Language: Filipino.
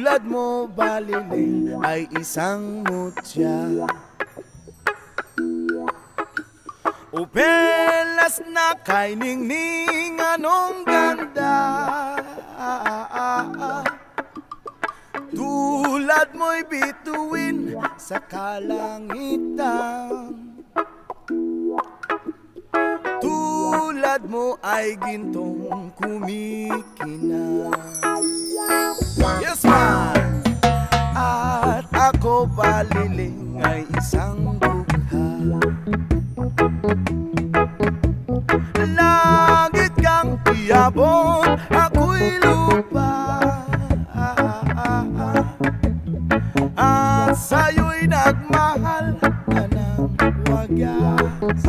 Tulad mo baliling ay isang mutya. Upelas na kay ningning anong ganda? Tulad mo'y bituin sa kalangitan. Tulad mo ay gintong kumikinang ko baliling ay isang bukha. Langit kang tiyabon, ako'y lupa. At sa'yo'y nagmahal ka ng wagas.